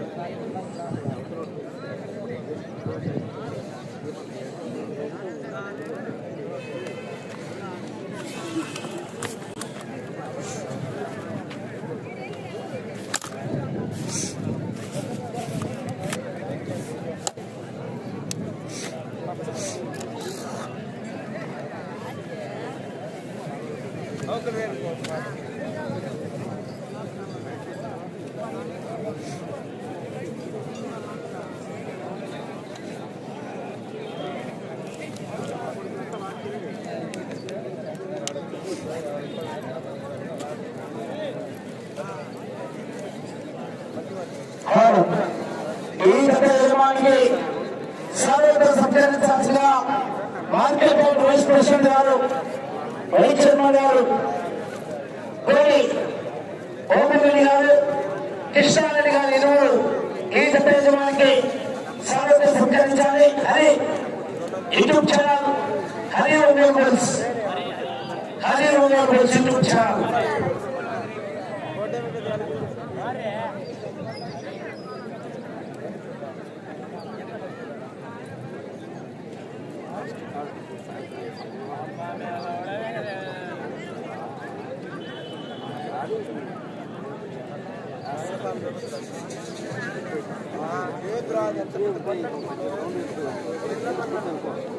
Thank you. యజమానికి స్వాగతం సత్కరించాల్సిన మార్కెట్ బోర్డు వైస్ ప్రెసిడెంట్ గారు వైస్ చైర్మన్ గారు కోడి ఓపెరెడ్డి గారు కృష్ణారెడ్డి గారు ఇరువురు ఈ జత యజమానికి సత్కరించాలి హరి యూట్యూబ్ ఛానల్ హరి ఉద్యోగుల్స్ హరి ఉద్యోగుల్స్ యూట్యూబ్ ఛానల్. ఈ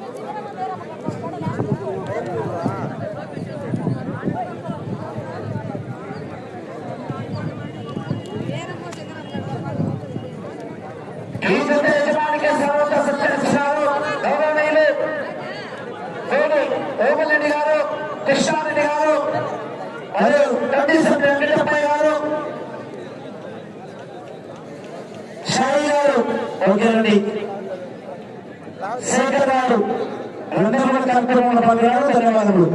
ఓకేనండి శేఖర్ గారు రెండు మూడు కార్యక్రమంలో పాల్గొన్నారు. ధన్యవాదములు.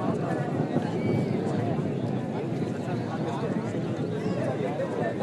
అవును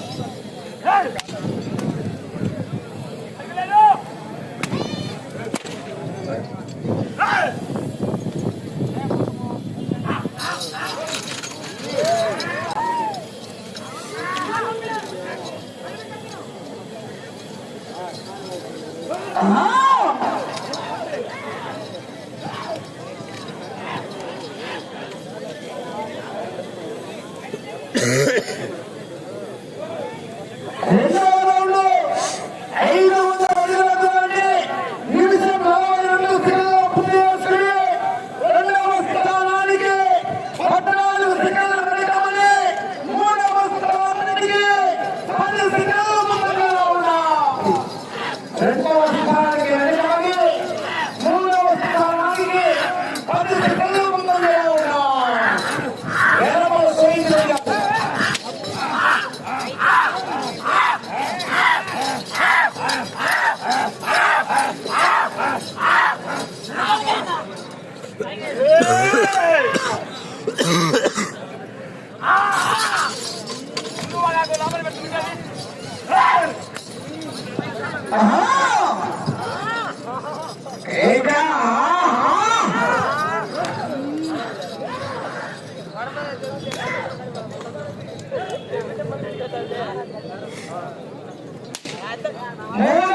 Hey! Yeah.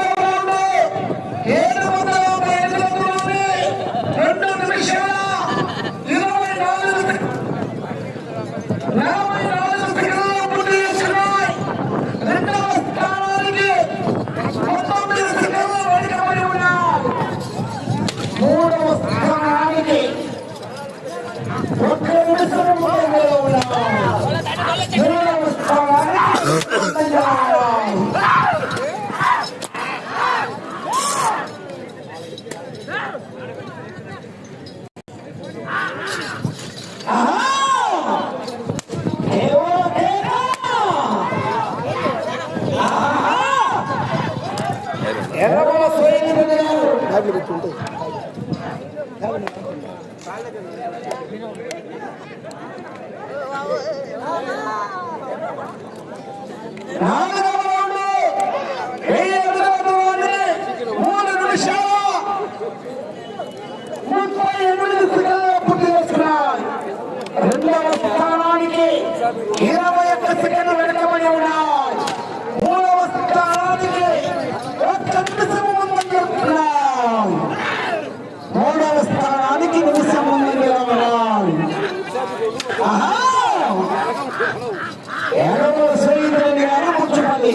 రెండవ స్థానానికి ఇరవై ఒక్క సెకండ్ వెనకబడి ఉన్నాయి. మూడవ స్థానానికి మూడవ స్థానానికి నిమిషం ముందు ఉన్నాయి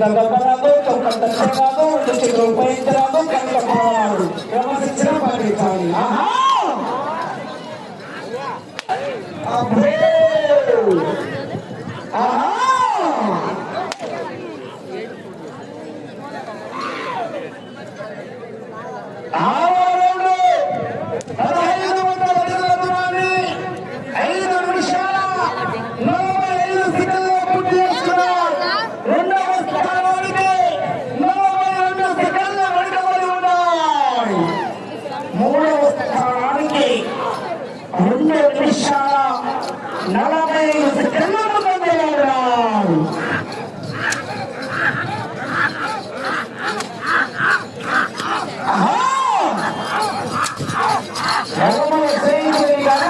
నగల రాదు చౌకట్ట రాదు రెండు చేతులు ఉపయోగించరాదు కనుక నలభై ఐదు సెకండ్లకు పొందేయాలి రావు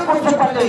కొంచెంపల్లి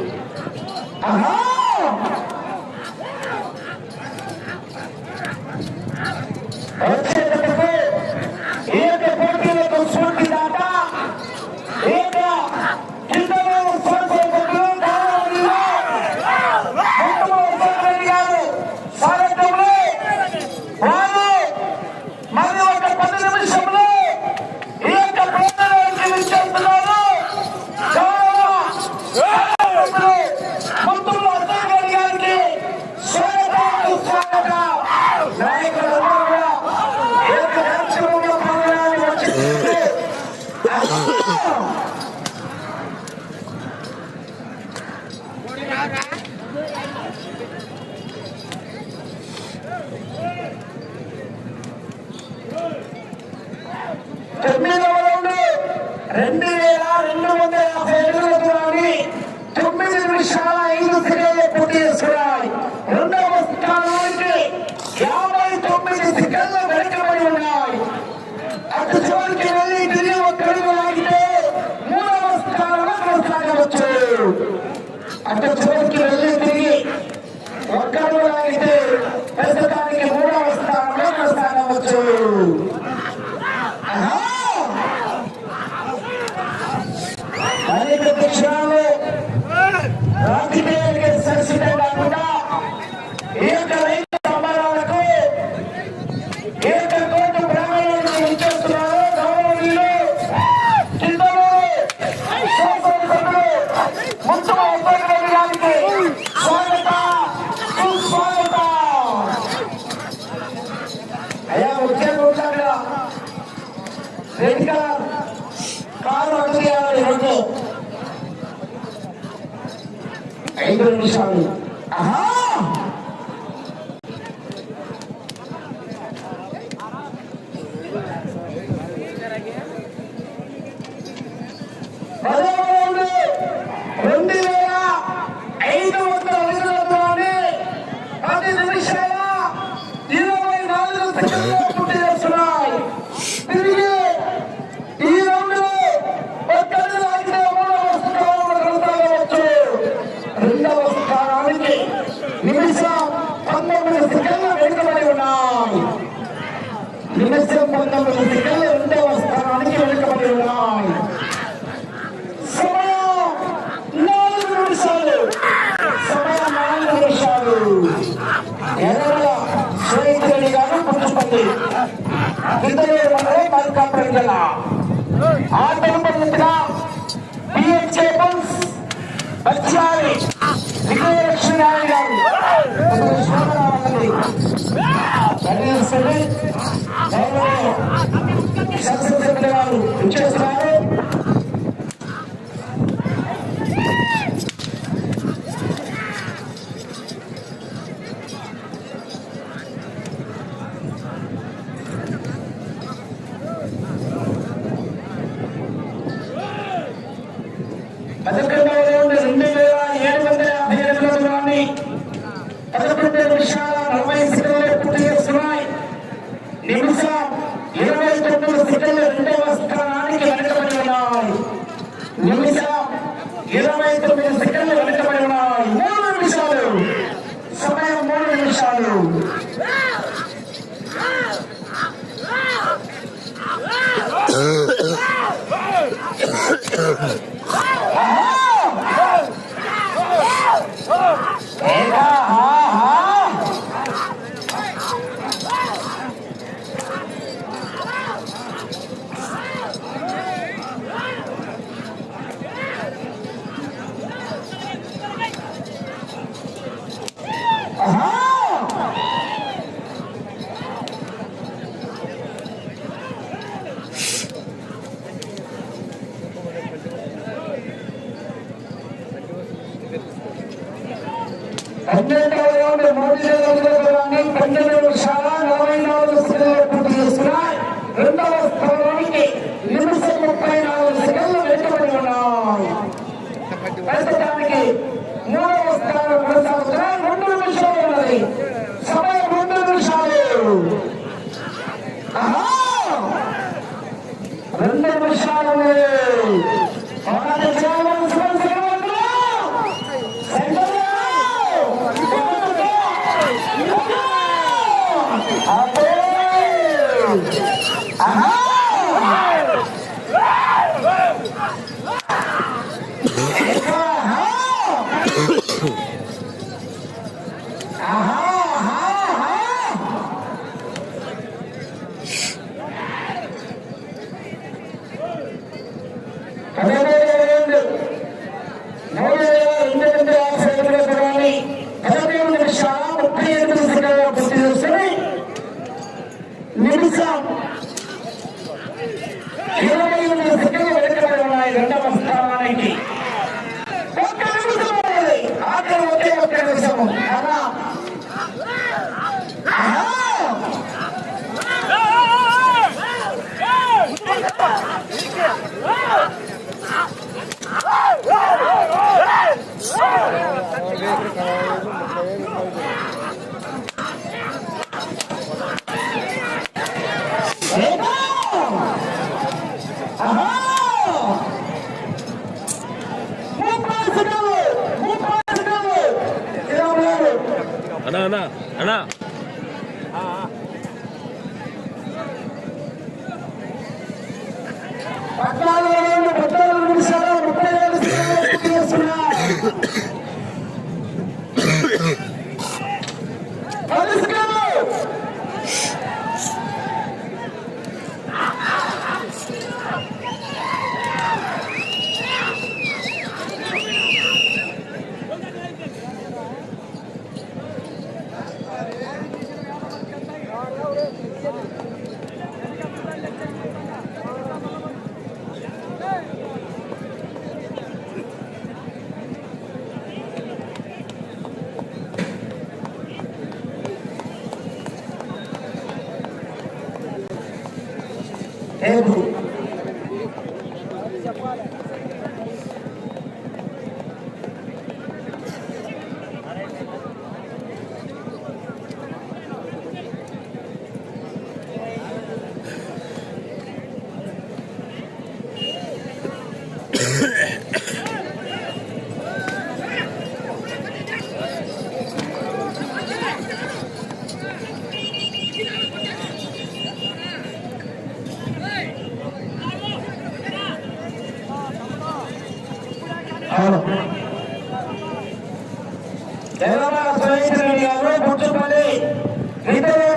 పంతొమ్మిది సెకండ్ల రెండవ స్థానానికి వెనుకబడి ఉన్నాయి సమయం నాలుగు నిమిషాలు సమయం నాలుగు నిమిషాలు ఎర్రల శ్రీకరణి గారు పుచ్చుకుంది ఇద్దరు మండలం మల్కాపురం జిల్లా ఆటలు పడుతున్న పిఎం చేపల్స్ వచ్చాయి విజయలక్ష్మి నారాయణ గారు పదకొండవ రెండు వేల ఏడు వందల యాభై ఎనిమిది పదకొండు నిమిషాలు Uh-huh. 받으세요. Andrew. దేవరాజ సురేష్ రెడ్డి గారు పుట్టుపల్లి రీతిలో